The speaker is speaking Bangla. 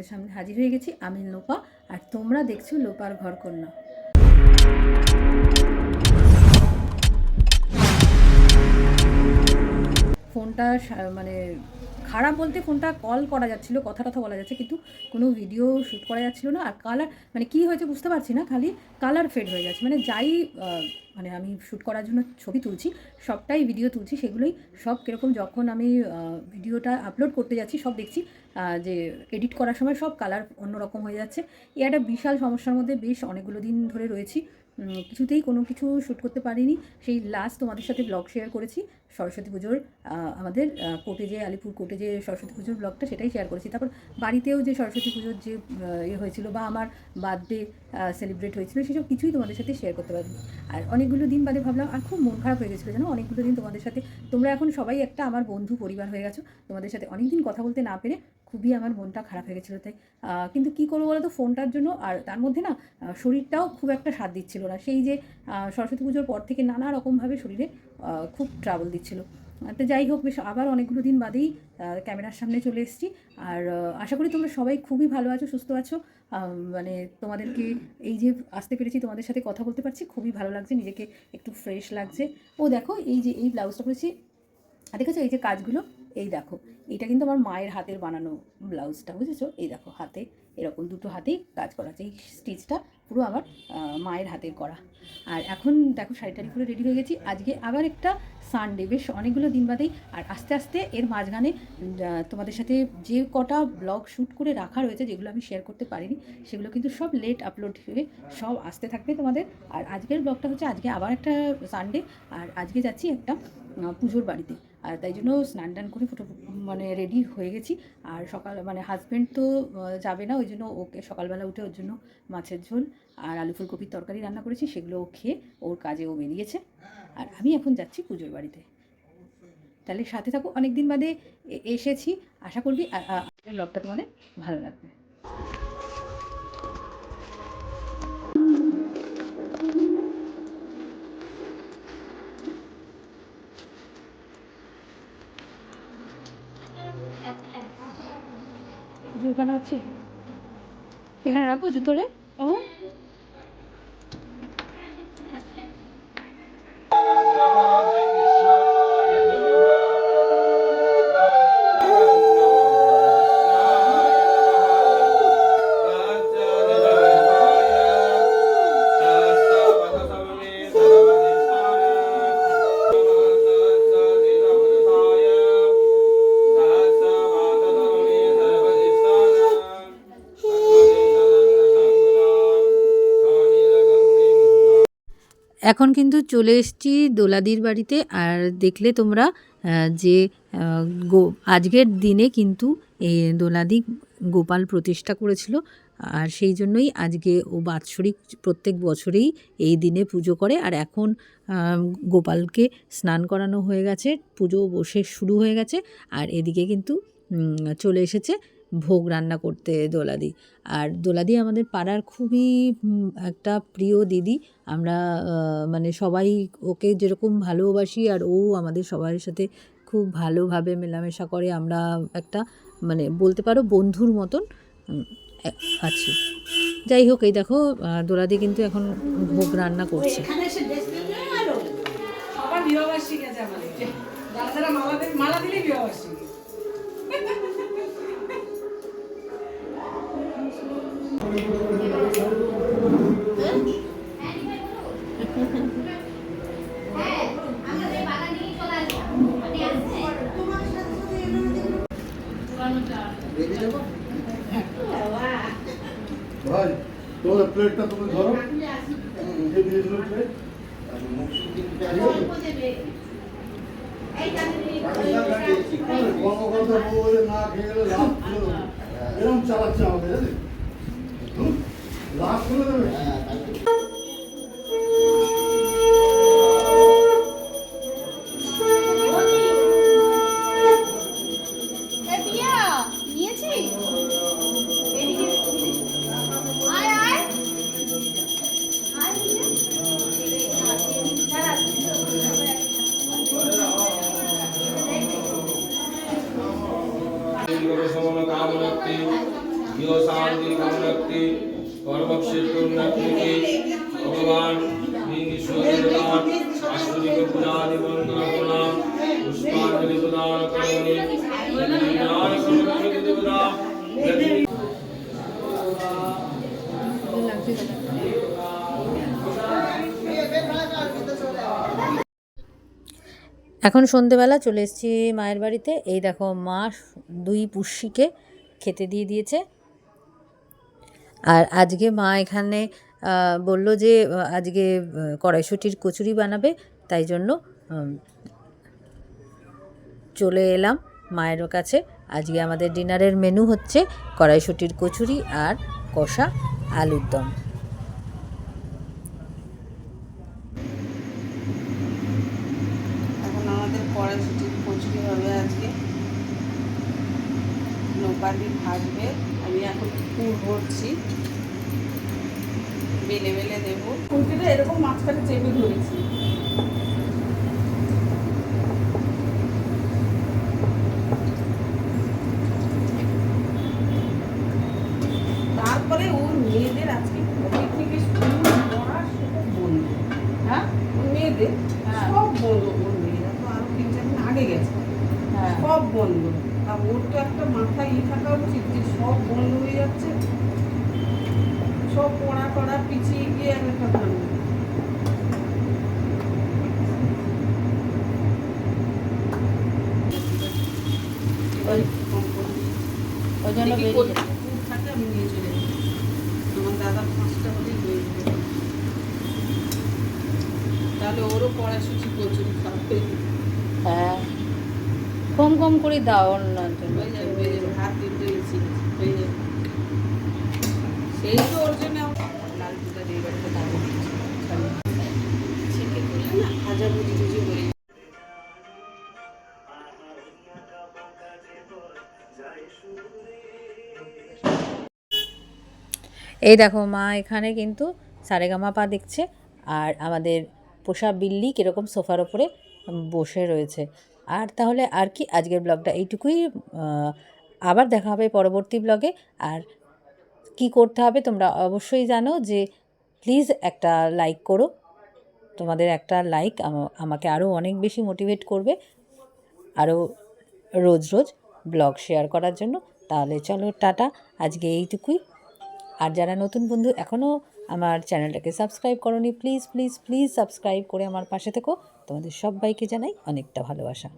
তোমাদের সামনে হাজির হয়ে গেছি, আমি লোপা, আর তোমরা দেখছ লোপার ঘর কন্যা ফোনটা মানে খারাপ বলতে ফোনটা কল করা যাচ্ছিল, কথা টথা বলা যাচ্ছে, কিন্তু কোনো ভিডিও শ্যুট করা যাচ্ছিল না, আর কালার মানে কি হয়েছে বুঝতে পারছি না, খালি কালার ফেড হয়ে যাচ্ছে মানে যাই মানে আমি শ্যুট করার জন্য ছবি তুলছি, সবটাই ভিডিও তুলছি, সেগুলোই সব কীরকম, যখন আমি ভিডিওটা আপলোড করতে যাচ্ছি, সব দেখছি যে এডিট করার সময় সব কালার অন্যরকম হয়ে যাচ্ছে। এই একটা বিশাল সমস্যার মধ্যে বেশ অনেকগুলো দিন ধরে রয়েছি। কিছুতেই কোনো কিছু শ্যুট করতে পারিনি। সেই লাস্ট তোমাদের সাথে ব্লগ শেয়ার করেছি। সরস্বতী পুজোর আমাদের কোর্টে যে, আলিপুর কোর্টে যে সরস্বতী পুজোর ব্লগটা সেটাই শেয়ার করেছি। তারপর বাড়িতেও যে সরস্বতী পুজোর যে ইয়ে হয়েছিল বা আমার বার্থডে সেলিব্রেট হয়েছিল, সেসব কিছুই তোমাদের সাথে শেয়ার করতে পারিনি। আর অনেকগুলো দিন বাদে ভাবলাম, আর খুব মন খারাপ হয়ে গেছিল জানো? অনেকগুলো দিন তোমাদের সাথে, তোমরা এখন সবাই একটা আমার বন্ধু পরিবার হয়ে গেছো। তোমাদের সাথে অনেক দিন কথা বলতে না পেরে খুবই আমার মনটা খারাপ হয়ে গেছিল, তাই কিন্তু কী করব বলো তো ফোনটার জন্য, আর তার মধ্যে না শরীরটাও খুব একটা সাথ দিচ্ছিল না। সেই যে সরস্বতী পুজোর পর থেকে নানা রকমভাবে শরীরে খুব ট্রাবল দিচ্ছিল। তো যাই হোক, বেশ, আবার অনেকগুলো দিন বাদেই ক্যামেরার সামনে চলে এসেছি। আর আশা করি তোমরা সবাই খুবই ভালো আছো, সুস্থ আছো। মানে তোমাদেরকে এই যে, আসতে পেরেছি, তোমাদের সাথে কথা বলতে পারছি, খুবই ভালো লাগছে, নিজেকে একটু ফ্রেশ লাগছে। ও দেখো, এই যে, এই ব্লাউজটা আর দেখেছ, এই যে কাজগুলো? এই দেখো, এটা কিন্তু আমার মায়ের হাতের বানানো ব্লাউজটা, বুঝেছ? এই দেখো হাতে, এরকম দুটো হাতেই কাজ করা আছে। এই স্টিচটা পুরো আমার মায়ের হাতের করা। আর এখন দেখো শাড়ি টাড়ি করে রেডি হয়ে গেছি। আজকে আবার একটা সানডে বেশ অনেকগুলো দিন বাদেই। আর আস্তে আস্তে এর মাঝখানে তোমাদের সাথে যে কটা ব্লগ শ্যুট করে রাখা রয়েছে, যেগুলো আমি শেয়ার করতে পারিনি, সেগুলো কিন্তু সব লেট আপলোড হয়ে সব আসতে থাকবে তোমাদের। আর আজকের ব্লগটা হচ্ছে আজকে আবার একটা সানডে আর আজকে যাচ্ছি একটা পুজোর বাড়িতে। আর তাই জন্য স্নান টান করে ফটো মানে রেডি হয়ে গেছি। আর সকাল মানে হাজব্যান্ড তো যাবে না, ওই জন্য ওকে সকালবেলা উঠে ওর জন্য মাছের ঝোল আর আলু ফুলকপির তরকারি রান্না করেছি, সেগুলো ও খেয়ে ওর কাজে ও বেরিয়েছে। আর আমি এখন যাচ্ছি পুজোর বাড়িতে। তাহলে সাথে থাকো অনেক দিন বাদে এসেছি, আশা করবি ব্লগটা তোমাদের ভালো লাগবে। জুতোখানা আছে? এখানে রাখব জুতোরে এখন কিন্তু চলে এসেছি দোলাদির বাড়িতে আর দেখলে তোমরা যে গো, আজকের দিনে কিন্তু এই দোলাদি গোপাল প্রতিষ্ঠা করেছিল আর সেই জন্যই আজকে ও বাৎসরিক প্রত্যেক বছরেই এই দিনে পুজো করে আর এখন গোপালকে স্নান করানো হয়ে গেছে, পুজো বসে শুরু হয়ে গেছে আর এদিকে কিন্তু চলে এসেছে ভোগ রান্না করতে দোলাদি। আর দোলাদি আমাদের পাড়ার খুবই একটা প্রিয় দিদি। আমরা মানে সবাই ওকে যেরকম ভালোবাসি আর ও আমাদের সবার সাথে খুব ভালোভাবে মেলামেশা করে। আমরা একটা মানে বলতে পারো বন্ধুর মতন আছি। যাই হোক, এই দেখো দোলাদি কিন্তু এখন ভোগ রান্না করছে। এখানে এসে ড্রেস ভাই তোমাদের প্লেটটা তুমি ধরো। দিয়েছিল প্লেট কর্মকর্তা বলে না খেয়ে গেলে লাভ এরকম চালাচ্ছে আমাদের জানি লাভ করে দেবে শিল্পে সমন কামনাক্তি গৃহ শান্তি কামনাক্তি কর্মক্ষেত্রোন্নতি ভগবান ঈশ্বরের আশ্রিক পূজাদি বন্দনা প্রণাম পুষ্পাঞ্জলি প্রদান করণী নারায়ণ দেবতা এখন সন্ধেবেলা চলে এসেছি মায়ের বাড়িতে। এই দেখো মা দুই পুষ্যিকে খেতে দিয়ে দিয়েছে। আর আজকে মা এখানে বলল যে আজকে কড়াইশুঁটির কচুরি বানাবে, তাই জন্য চলে এলাম মায়ের কাছে। আজকে আমাদের ডিনারের মেনু হচ্ছে কড়াইশুঁটির কচুরি আর কষা আলুর দম এখন আমাদের কড়াইশুটির কচুরি হবে আজকে নৌকাটি ভাজবে। আমি এখন পুর ভরছি। বেলে বেলে দেবো। কুলপিটা এরকম মাঝখানে চেপে ধরেছি। তারপরে ওর মেয়েদের আজকে কবে থেকে স্কুল পড়া সেটা বন্ধ হ্যাঁ? ওর মেয়েদের সব বন্ধ ওর মেয়েরা তো আরও তিন চার দিন আগে গেছে। সব বন্ধ আর ওর তো একটা মাথায় ই থাকা উচিত যে সব বন্ধ হয়ে যাচ্ছে। সব পড়া টড়া পিছিয়ে গিয়ে আর একটা ওই জন্য থাকে আমি নিয়ে চলে যাব আমার দাদা পাঁচটা হলেই যাবে তাহলে ওরও পড়াশুটি কচুরি খাবে। হ্যাঁ। কম কম করে দাও অন্যান্য জন্য হয়ে যাবে হয়ে যাবে হাত দিতে গেছি হয়ে যাবে সেই তো ওর জন্য আমার লাল এই দেখো, মা এখানে কিন্তু সারেগামা পা দেখছে আর আমাদের পোষা বিল্লি কীরকম সোফার ওপরে বসে রয়েছে। আর তাহলে আর কি, আজকের ব্লগটা এইটুকুই। আবার দেখা হবে পরবর্তী ব্লগে। আর কি করতে হবে তোমরা অবশ্যই জানো যে প্লিজ একটা লাইক করো। তোমাদের একটা লাইক আমাকে আরও অনেক বেশি মোটিভেট করবে। আরও রোজ রোজ ব্লগ শেয়ার করার জন্য। তাহলে চলো, টাটা। আজকে এইটুকুই। আর যারা নতুন বন্ধু এখনও আমার চ্যানেলটাকে সাবস্ক্রাইব করনি প্লিজ প্লিজ প্লিজ সাবস্ক্রাইব করে আমার পাশে থেকো। তোমাদের সবাইকে জানাই অনেকটা ভালোবাসা।